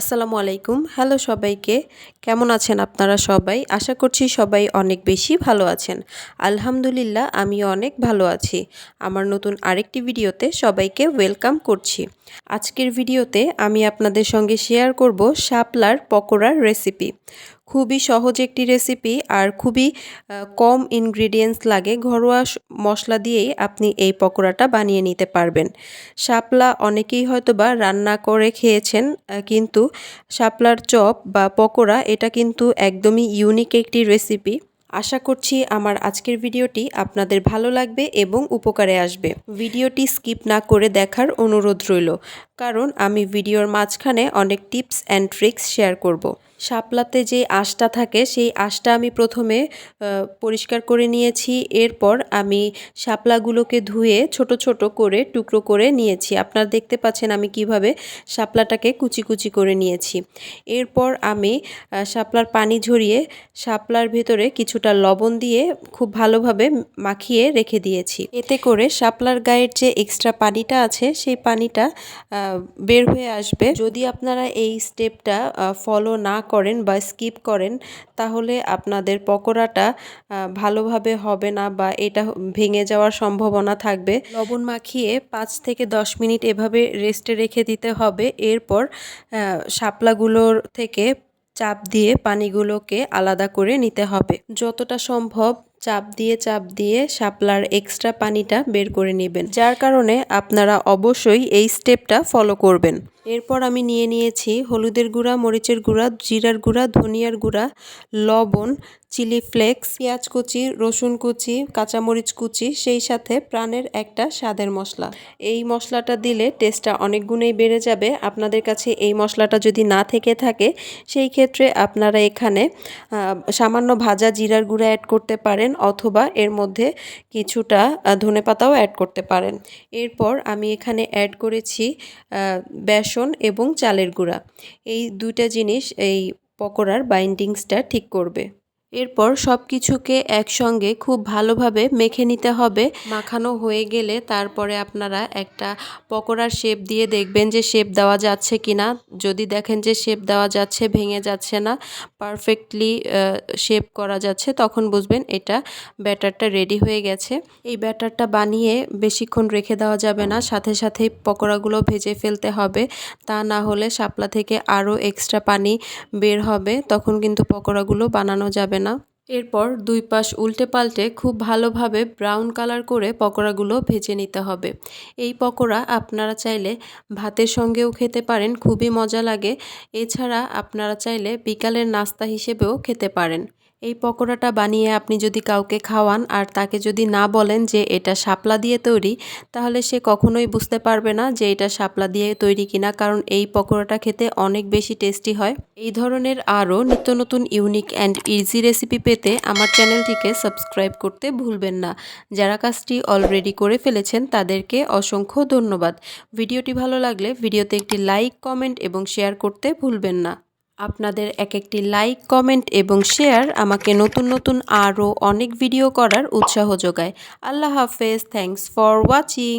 আসসালামু আলাইকুম। হ্যালো সবাইকে। কেমন আছেন আপনারা সবাই? আশা করছি সবাই অনেক বেশি ভালো আছেন। আলহামদুলিল্লাহ আমি অনেক ভালো আছি। আমার নতুন আরেকটি ভিডিওতে সবাইকে ওয়েলকাম করছি। আজকের ভিডিওতে আমি আপনাদের সঙ্গে শেয়ার করব শাপলার পকোড়ার রেসিপি। খুবই সহজ একটি রেসিপি আর খুবই কম ইনগ্রিডিয়েন্টস লাগে। ঘরোয়া মশলা দিয়েই আপনি এই পকোড়াটা বানিয়ে নিতে পারবেন। শাপলা অনেকেই হয়তো বা রান্না করে খেয়েছেন কিন্তু শাপলার চপ বা পকোড়া এটা কিন্তু একদমই ইউনিক একটি রেসিপি আশা করছি আমার আজকের ভিডিওটি আপনাদের ভালো লাগবে এবং উপকারে আসবে। ভিডিওটি স্কিপ না করে দেখার অনুরোধ রইল, কারণ আমি ভিডিওর মাঝখানে অনেক টিপস অ্যান্ড ট্রিক্স শেয়ার করব। শাপলাতে যে আঁশটা থাকে, সেই আঁশটা আমি প্রথমে পরিষ্কার করে নিয়েছি। এরপর আমি শাপলাগুলোকে ধুয়ে ছোট ছোট করে, টুকরো করে নিয়েছি। আপনারা দেখতে পাচ্ছেন আমি কীভাবে শাপলাটাকে কুচি কুচি করে নিয়েছি। এরপর আমি শাপলার পানি ঝরিয়ে শাপলার ভেতরে কিছুটা লবণ দিয়ে খুব ভালোভাবে মাখিয়ে রেখে দিয়েছি। এতে করে শাপলার গায়ের যে এক্সট্রা পানিটা আছে, সেই পানিটা বের হয়ে আসবে। যদি আপনারা এই স্টেপটা ফলো না করেন বা স্কিপ করেন, তাহলে আপনাদের পকোড়াটা ভালোভাবে হবে না বা এটা ভেঙে যাওয়ার সম্ভাবনা থাকবে। লবণ মাখিয়ে পাঁচ থেকে দশ মিনিট এভাবে রেস্টে রেখে দিতে হবে। এরপর শাপলাগুলোর থেকে চাপ দিয়ে পানিগুলোকে আলাদা করে নিতে হবে। যতটা সম্ভব চাপ দিয়ে চাপ দিয়ে শাপলার এক্সট্রা পানিটা বের করে নেবেন। যার কারণে আপনারা অবশ্যই এই স্টেপটা ফলো করবেন। এরপর আমি নিয়ে নিয়েছি হলুদের গুঁড়া, মরিচের গুঁড়া, জিরার গুঁড়া, ধনিয়ার গুঁড়া, লবণ চিলি ফ্লেক্স পেঁয়াজ কুচি, রসুন কুচি, কাঁচামরিচ কুচি, সেই সাথে প্রাণের একটা স্বাদের মশলা। এই মশলাটা দিলে টেস্টটা অনেক গুণেই বেড়ে যাবে। আপনাদের কাছে এই মশলাটা যদি না থেকে থাকে, সেই ক্ষেত্রে আপনারা এখানে সামান্য ভাজা জিরার গুঁড়া অ্যাড করতে পারেন অথবা এর মধ্যে কিছুটা ধনে পাতাও অ্যাড করতে পারেন। এরপর আমি এখানে অ্যাড করেছি বেসন এবং চালের গুঁড়া। এই দুইটা জিনিস এই পকোড়ার বাইন্ডিংসটা ঠিক করবে। এরপর সব কিছুকে একসঙ্গে খুব ভালোভাবে মেখে নিতে হবে। মাখানো হয়ে গেলে তারপরে আপনারা একটা পকোড়ার শেপ দিয়ে দেখবেন যে শেপ দেওয়া যাচ্ছে কি না যদি দেখেন যে শেপ দেওয়া যাচ্ছে, ভেঙে যাচ্ছে না পারফেক্টলি শেপ করা যাচ্ছে, তখন বুঝবেন এটা ব্যাটারটা রেডি হয়ে গেছে। এই ব্যাটারটা বানিয়ে বেশিক্ষণ রেখে দেওয়া যাবে না, সাথে সাথে পকোড়াগুলো ভেজে ফেলতে হবে। তা না হলে শাপলা থেকে আরও এক্সট্রা পানি বের হবে, তখন কিন্তু পকোড়াগুলো বানানো যাবে না। না। এরপর দুই পাশ উল্টে পাল্টে খুব ভালোভাবে ব্রাউন কালার করে পকোড়াগুলো ভেজে নিতে হবে। এই পকোড়া আপনারা চাইলে ভাতের সঙ্গেও খেতে পারেন, খুবই মজা লাগে। এছাড়া আপনারা চাইলে বিকালের নাস্তা হিসেবেও খেতে পারেন। এই পকোড়াটা বানিয়ে আপনি যদি কাউকে খাওয়ান আর তাকে যদি না বলেন যে এটা শাপলা দিয়ে তৈরি, তাহলে সে কখনোই বুঝতে পারবে না যে এটা শাপলা দিয়ে তৈরি কিনা, কারণ এই পকোড়াটা খেতে অনেক বেশি টেস্টি হয়। এই ধরনের আরও নিত্য নতুন ইউনিক অ্যান্ড ইজি রেসিপি পেতে আমার চ্যানেলটিকে সাবস্ক্রাইব করতে ভুলবেন না। যারা কাজটি অলরেডি করে ফেলেছেন, তাদেরকে অসংখ্য ধন্যবাদ। ভিডিওটি ভালো লাগলে ভিডিওতে একটি লাইক, কমেন্ট এবং শেয়ার করতে ভুলবেন না। আপনাদের এক একটি লাইক, কমেন্ট এবং শেয়ার আমাকে নতুন নতুন আরও অনেক ভিডিও করার উৎসাহ যোগায়। আল্লাহ হাফেজ থ্যাংকস ফর ওয়াচিং